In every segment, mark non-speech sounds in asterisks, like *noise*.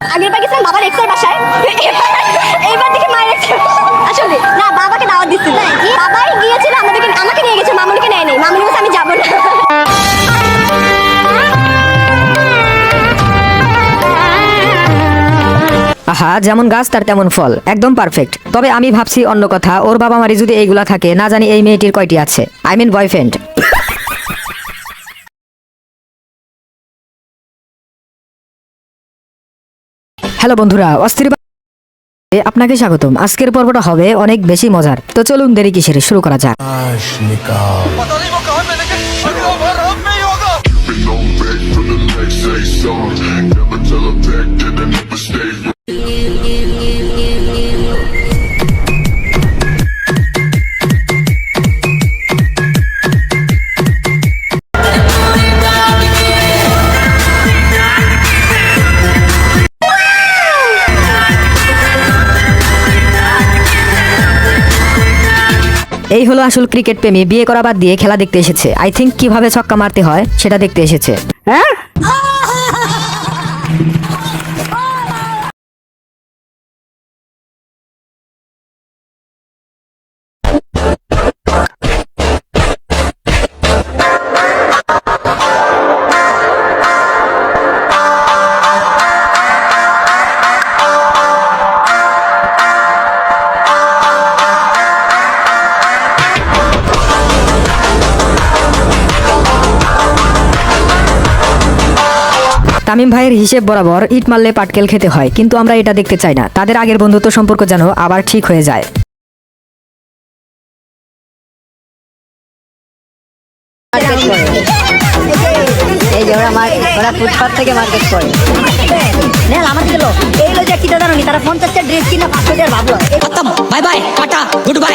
আগের বার গেছিলাম বাবার এক্সের বাসায়। এইবার দেখি মায়ের এক্স আসলে না বাবাকে দাওয়াত দিচ্ছিল বাবাই গিয়েছিল আমাদেরকে আমাকে নিয়ে গেছে মামুনিকে নেয় নেই। মামুনি বলছে আমি যাব না। আহা যেমন গাছ তার তেমন ফল। একদম পারফেক্ট তবে আমি ভাবছি অন্য কথা। ওর বাবা মারি যদি এইগুলা থাকে না জানি এই মেয়েটির কয়টি আছে। আই মিন বয়ফ্রেন্ড হ্যালো বন্ধুরা, অস্থির আপনাকে স্বাগতম। আজকের পর্বটা হবে অনেক বেশি মজার। তো চলুন দেরি কিসের, শুরু করা যাক। এই হলো আসল ক্রিকেট প্রেমী। বিয়ে করা বাদ দিয়ে খেলা দেখতে এসেছে। আই থিঙ্ক কীভাবে ছক্কা মারতে হয় সেটা দেখতে এসেছে। তামিম ভাইয়ের হিসেব বরাবর ইট মারলে পাটকেল খেতে হয়, কিন্তু আমরা এটা দেখতে চাই না। তাদের আগের বন্ধুত্ব সম্পর্ক যেন আবার ঠিক হয়ে যায়। এই যে ওরা ওরা ফুটপাথ থেকে মার্কেট করে। নেল আমার লোক। এই লোক কি জানো নি তারা পঞ্চাশটা ড্রেস কিনা পাঁচশো টাকার ভাবলো। Bye bye tata good bye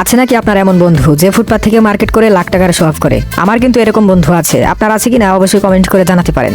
আছে নাকি আপনার এমন বন্ধু যে ফুটপাথ থেকে মার্কেট করে লাখ টাকার শো অফ করে? আমার কিন্তু এরকম বন্ধু আছে। আপনার আছে কিনা অবশ্যই কমেন্ট করে জানাতে পারেন।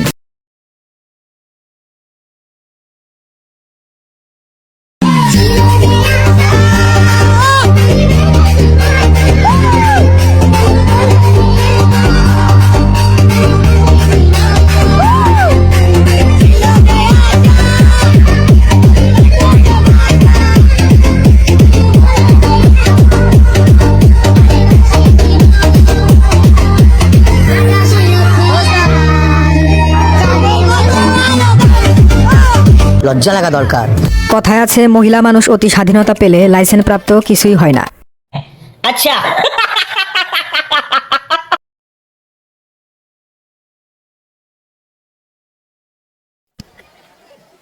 লজ্জা লাগা দরকার। কথায় আছে মহিলা মানুষ অতি স্বাধীনতা পেলে লাইসেন্স প্রাপ্ত কিছুই হয় না। আচ্ছা।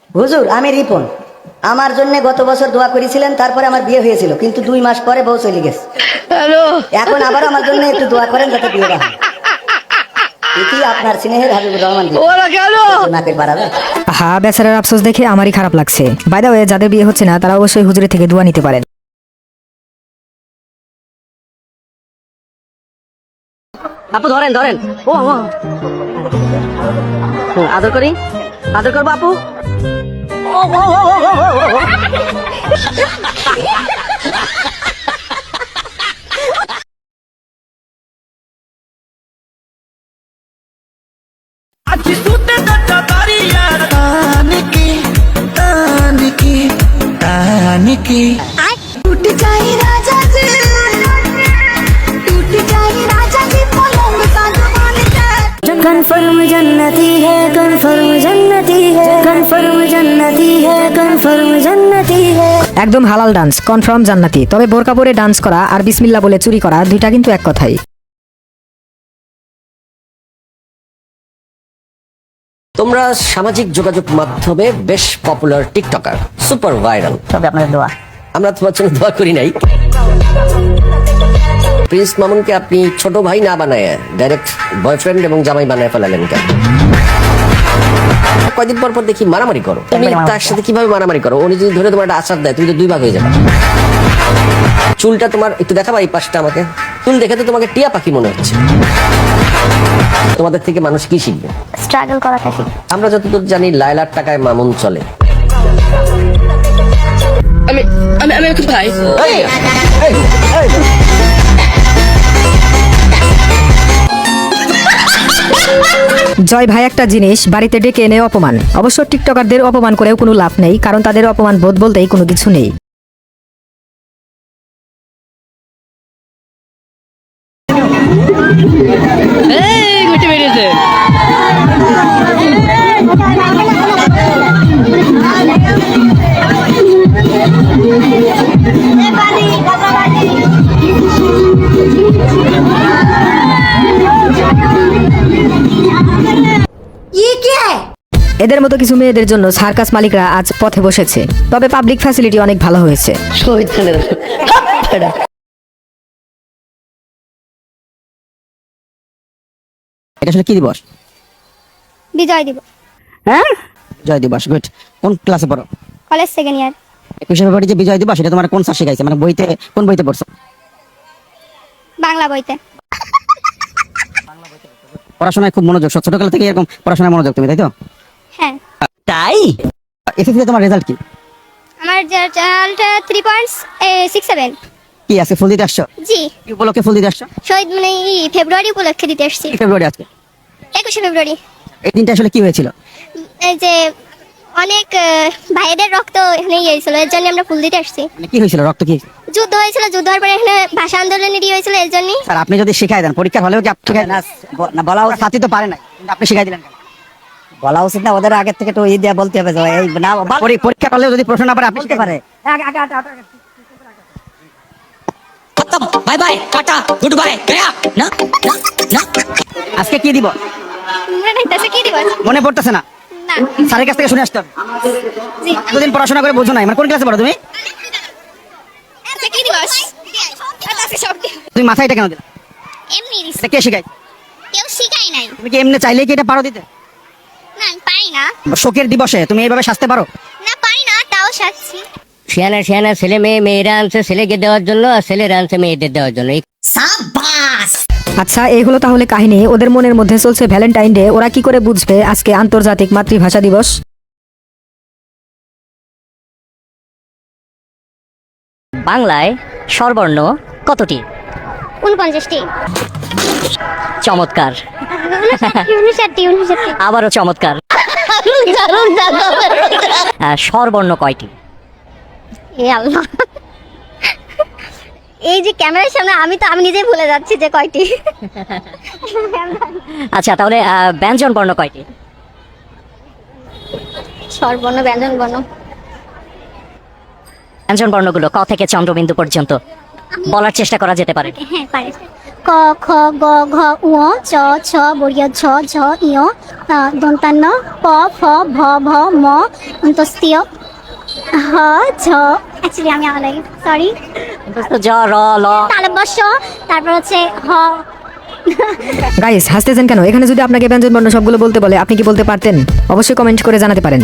হুজুর আমি রিপন। আমার জন্য গত বছর দোয়া করেছিলেন তারপরে আমার বিয়ে হয়েছিল কিন্তু দুই মাস পরে বউ চলে গেছে। এখন আবার আমার জন্য একটু দোয়া করেন যাতে বিয়েটা হয়। এটি আপনার স্নেহের হাবিবুর রহমান। নাকের বাড়াবে হা বেচারার আফসোস দেখে আমারই খারাপ লাগছে। বাই দা ওয়ে যাদের বিয়ে হচ্ছে না তারা অবশ্যই হুজুরি থেকে দোয়া নিতে পারেন। আপু ধরেন ধরেন। ও ও। আদর করি? আদর করব আপু? टूट কি? টুট জন্নতি হে কনফর্ম জন্নতি হে। কনফর্ম জন্নতি হে কনফর্ম জন্নতি হে। একদম হালাল ডান্স কনফার্ম জান্নাতি। তবে বোরকা পরে ডান্স করা আর বিসমিল্লা বলে চুরি করা দুইটা কিন্তু এক কথাই। তোমরা সামাজিক যোগাযোগ মাধ্যমে বেশ পপুলার টিকটকার সুপার ভাইরাল তবে আপনাদের দোয়া। আমরা তোমার জন্য দোয়া করি নাই। প্রিন্স মামুনকে আপনি ছোট ভাই না বানায় ডাইরেক্ট বয়ফ্রেন্ড এবং জামাই বানায় ফেলালেন কেন? কয়দিন পর পর দেখি মারামারি করো। তুমি তার সাথে কীভাবে মারামারি করো? উনি যদি ধরে তোমার একটা আচার দেয় তুমি তো দুই ভাগ হয়ে যাবে। চুলটা তোমার একটু দেখাবা এই পাশটা আমাকে? চুল দেখে তো তোমাকে টিয়া পাখি মনে হচ্ছে। তোমাদের থেকে মানুষ কি শিখবে? স্ট্রাগল ঠিক আমরা যতদূর জানি লায়লার টাকায় মামুন চলে। আমি আমি আমি এই, এই, এই। জয় ভাই একটা জিনিস বাড়িতে ডেকে এনে অপমান। অবশ্য টিকটকারদের অপমান করেও কোনো লাভ নেই কারণ তাদের অপমান বোধ বলতেই কোনো কিছু নেই। এদের মতো কিছু মেয়েদের জন্য সার্কাস মালিকরা আজ পথে বসেছে। তবে পাবলিক ফ্যাসিলিটি অনেক ভালো হয়েছে। এটা আসলে কি দিবস? বিজয় দিব জয় দিবস গুড কোন ক্লাসে পড়ো? কলেজ সেকেন্ড ইয়ার একুশে ফেব্রুয়ারি যে বিজয় দিবস এটা তোমার কোন স্যার শিখাইছে? মানে বইতে কোন বইতে পড়ছো? বাংলা বইতে। পড়াশোনায় খুব মনোযোগ ছোটকাল থেকে এরকম পড়াশোনায় মনোযোগ তুমি তাই তো? হ্যাঁ। তাই? এসএসসি তোমার রেজাল্ট কি? আমার result three point six seven কি আছে ফুল দিতে আসছো? জি। কি উপলক্ষে ফুল দিতে আসছো? শহীদ মানে ফেব্রুয়ারি উপলক্ষে দিতে আসছি। ফেব্রুয়ারি আজকে? একুশে ফেব্রুয়ারি। এই দিনটা আসলে কি হয়েছিল? এই যে অনেক ভাইদের রক্ত এখানে ইয়ে হয়েছিল এর জন্য আমরা ফুল দিতে আসছি। মানে কি হয়েছিল? রক্ত কি হয়েছিল? যুদ্ধ হয়েছিল যুদ্ধ হওয়ার পরে এখানে ভাষা আন্দোলনেরই হয়েছিল এর জন্যই স্যার আপনি যদি শিখাই দেন পরীক্ষার হলেও কি আপনি শিখাই না না বলা সাথী তো পারে না কিন্তু আপনি শিখাই দিলেন কেন? বলা উচিত না ওদের আগে থেকে তো ই দিয়ে বলতে হবে যে এই না পরীক্ষা করলেও যদি প্রশ্ন না পারে আপনি বলতে পারে bye bye tata good bye Gaya না না। আজকে কি দিব? মনে কি দিবস মনে পড়তেছে না। না। স্যারের কাছ থেকে শুনে আসতে হবে। এতদিন পড়াশোনা করে বোঝো নাই। মানে কোন ক্লাসে পড়ো তুমি আচ্ছা কি দিবস *laughs* তুমি মাথায় এটা কেন দিলা? এমনি দিছে। এটা কে শিখাই কেউ শিখাই নাই। তুমি কি এমনি চাইলে কি এটা পারো দিতে? না আমি পারি না। শোকের দিবসে তুমি এইভাবে সাজতে পারো? না পারি না তাও সাজছি। শিয়ানা শিয়ানা ছেলে মেয়ে মেয়েরা আনছে ছেলেকে দেওয়ার জন্য আর ছেলেরা আনছে মেয়েদের দেওয়ার জন্য। আচ্ছা এই হলো তাহলে কাহিনী। ওদের মনের মধ্যে চলছে ভ্যালেন্টাইন ডে ওরা কি করে বুঝবে আজকে আন্তর্জাতিক মাতৃভাষা দিবস? বাংলায় স্বরবর্ণ কতটি? উনপঞ্চাশটি চমৎকার। আবারও চমৎকার। স্বরবর্ণ কয়টি? এই যে ক্যামেরার সামনে আমি তো আমি নিজেই ভুলে যাচ্ছি যে কয়টি। আচ্ছা তাহলে ব্যঞ্জন বর্ণ কয়টি? স্বরবর্ণ ব্যঞ্জন বর্ণ। ব্যঞ্জন বর্ণগুলো ক থেকে চন্দ্রবিন্দু পর্যন্ত? বলার চেষ্টা করা যেতে পারে। হ্যাঁ পারে। ক খ গ ঘ উ চ ছ বর্গীয় ঝ ঝ ইয় দন্তান্ন প ফ ভ ভ ম অন্তস্তীয় হ ঝ। অ্যাকচুয়ালি আমি আমার সরি জ র ল। তালব্যস্য তারপর হচ্ছে হ। গাইস হাসতেছেন কেন? এখানে যদি আপনাকে ব্যঞ্জন বর্ণ সবগুলো বলতে বলে আপনি কি বলতে পারতেন? অবশ্যই কমেন্ট করে জানাতে পারেন।